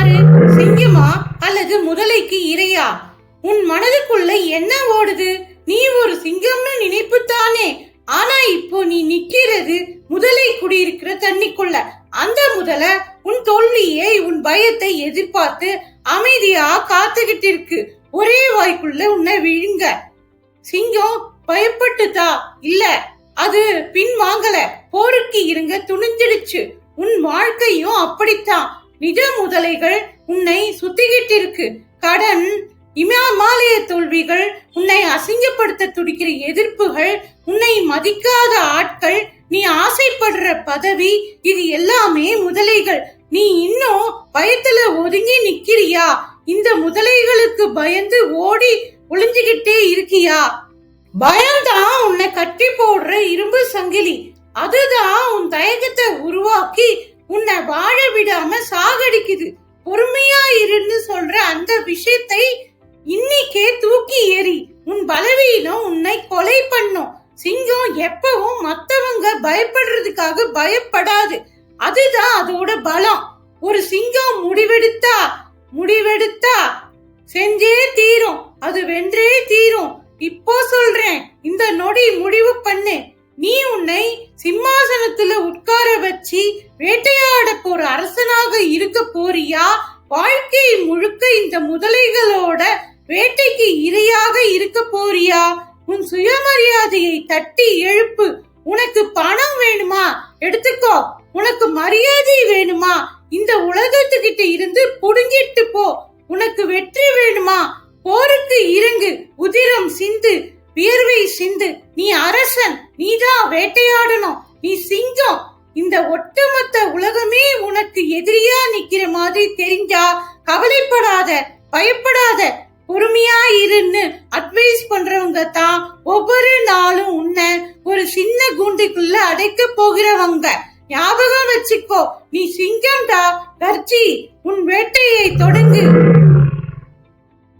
யாரு? சிங்கமா? அல்லது முதலைக்கு இரையா? உன் மனதுக்குள்ள என்ன ஓடுது? நீ ஒரு சிங்கம்னு நினைப்பு தானே ஆனா இப்போ நீ நிக்கிறது முதலை குடியிருக்கிற தண்ணிக்குள்ள. அந்த முதல உன் தோல்வியை உன் பயத்தை எதிர்பார்த்து அமைதியா காத்துக்கிட்டு இருக்கு ஒரே வாய்க்குள்ள உன்னை விழுங்க. சிங்கம் பயப்பட்டுதா இல்ல அது பின் வாங்கல போருக்கு இருங்க துணிஞ்சிடுச்சு. உன் வாழ்க்கையும் அப்படித்தான். நிஜ முதலைகள் உன்னை சுத்திக்கிட்டு இருக்கு கடன் இமாலய தோல்விகள் உன்னை அசிங்கப்படுத்த துடிக்கிற எதிர்ப்புகள் உன்னை மதிக்காத ஆட்கள் நீ ஆசைப்படுற பதவி இது எல்லாமே முதலைகள். நீ இன்னும் பயத்துல ஒதுங்கி நிக்கிறியா? இந்த முதலைகளுக்கு பயந்து ஓடி ஒளிஞ்சுகிட்டே இருக்கியா? பயம்தான் உன்னை கட்டி போடுற இரும்பு சங்கிலி. அதுதான் உன் தயக்கத்தை உருவாக்கி உன்னை வாழ விடாம சாகடிக்குது. பொறுமையா இருன்னு சொல்ற அந்த விஷயத்தை இன்னைக்கே தூக்கி ஏறி உன் பலவீனம் உன்னை கொலை பண்ணும். சிங்கம் எப்பவும் மத்தவங்க பயப்படுறதுக்காக பயப்படாது. அதுதான் அதோட பலம். ஒரு சிங்கம் முடிவெடுத்தா முடிவெடுத்தா செஞ்சே தீரும். அது வென்றே தீரும். இப்போ சொல்றேன் இந்த நொடி முடிவு பண்ணு. நீ உன்னை சிம்மாசனத்துல உட்கார வச்சு வேட்டையாட போற அரசனாக இருக்க போறியா? வாழ்க்கை முழுக்க இந்த முதலைகளோட வேட்டைக்கு இரையாக இருக்க போறியா? உன் சுயமரியாதையை தட்டி எழுப்பு. உனக்கு பணம் வேணுமா? எடுத்துக்கோ. உனக்கு மரியாதை வேணுமா? இந்த உலகத்துக்கிட்ட இருந்து புடுங்கிட்டு போ. உனக்கு வெற்றி வேணுமா? போருக்கு இறங்கு. உதிரம் சிந்து. வியர்வை சிந்து. நீ அரசன். நீதான் வேட்டையாடணும். நீ சிங்கம். இந்த ஒட்டுமொத்த உலகமே உனக்கு எதிரியா நிக்கிற மாதிரி தெரிஞ்சா கவலைப்படாத பயப்படாத. பொறுமையா இருன்னு அட்வைஸ் பண்றவங்க தான் ஒவ்வொரு நாளும் உன்னை ஒரு சின்ன கூண்டுக்குள்ள அடைக்க போகிறவங்க. ஞாபகம் வச்சுக்கோ நீ சிங்கம்டா கர்ஜி உன் வேட்டையை தொடங்கு.